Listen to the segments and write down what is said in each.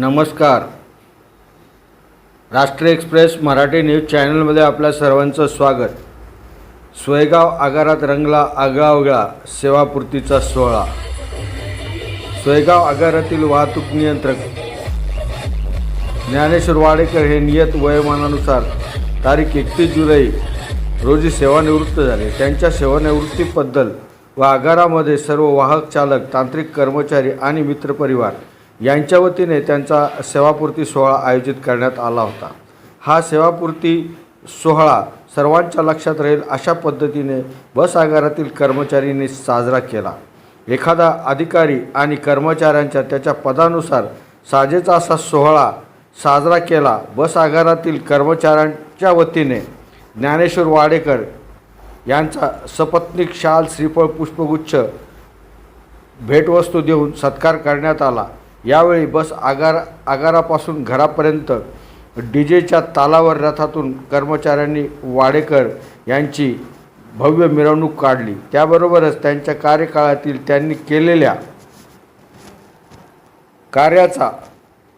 नमस्कार. राष्ट्रीय express Marathi news चॅनलमध्ये आपल्या सर्वांचं स्वागत. सोयगाव आगारात रंगला आगळावगळा सेवापूर्तीचा सोहळा. सोयगाव आगारातील वाहतूक नियंत्रक ज्ञानेश्वर वाडेकर हे नियत वयोमानानुसार तारीख एकतीस जुलै रोजी सेवानिवृत्त झाले. त्यांच्या सेवानिवृत्तीबद्दल व आगारामध्ये सर्व वाहक चालक तांत्रिक कर्मचारी आणि मित्रपरिवार यांच्या वतीने त्यांचा सेवापूर्ती सोहळा आयोजित करण्यात आला होता. हा सेवापूर्ती सोहळा सर्वांच्या लक्षात राहील अशा पद्धतीने बस आगारातील कर्मचाऱ्यांनी साजरा केला. एखादा अधिकारी आणि कर्मचाऱ्यांच्या त्याच्या पदानुसार साजेचा असा सोहळा साजरा केला. बस आगारातील कर्मचाऱ्यांच्या वतीने ज्ञानेश्वर वाडेकर यांचा सपत्निक शाल श्रीफळ पुष्पगुच्छ भेटवस्तू देऊन सत्कार करण्यात आला. यावेळी बस आगार आगारापासून घरापर्यंत डी जेच्या तालावर रथातून कर्मचाऱ्यांनी वाडेकर यांची भव्य मिरवणूक काढली. त्याबरोबरच त्यांच्या कार्यकाळातील त्यांनी केलेल्या कार्याचा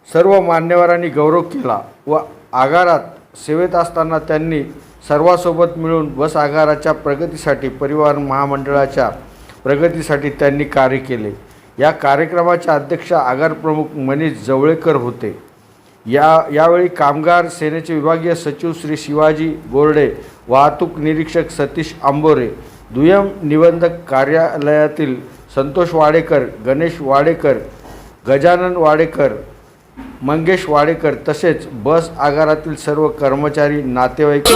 सर्व मान्यवरांनी गौरव केला व आगारात सेवेत असताना त्यांनी सर्वांसोबत मिळून बस आगाराच्या प्रगतीसाठी परिवहन महामंडळाच्या प्रगतीसाठी त्यांनी कार्य केले. या कार्यक्रमाचे अध्यक्ष आगार प्रमुख मनीष जवळेकर होते. या यावेळी कामगार सेनेचे विभागीय सचिव श्री शिवाजी बोर्डे वाहतूक निरीक्षक सतीश आंबोरे दुय्यम निबंधक कार्यालयातील संतोष वाडेकर गणेश वाडेकर गजानन वाडेकर मंगेश वाडेकर तसेच बस आगारातील सर्व कर्मचारी नातेवाईक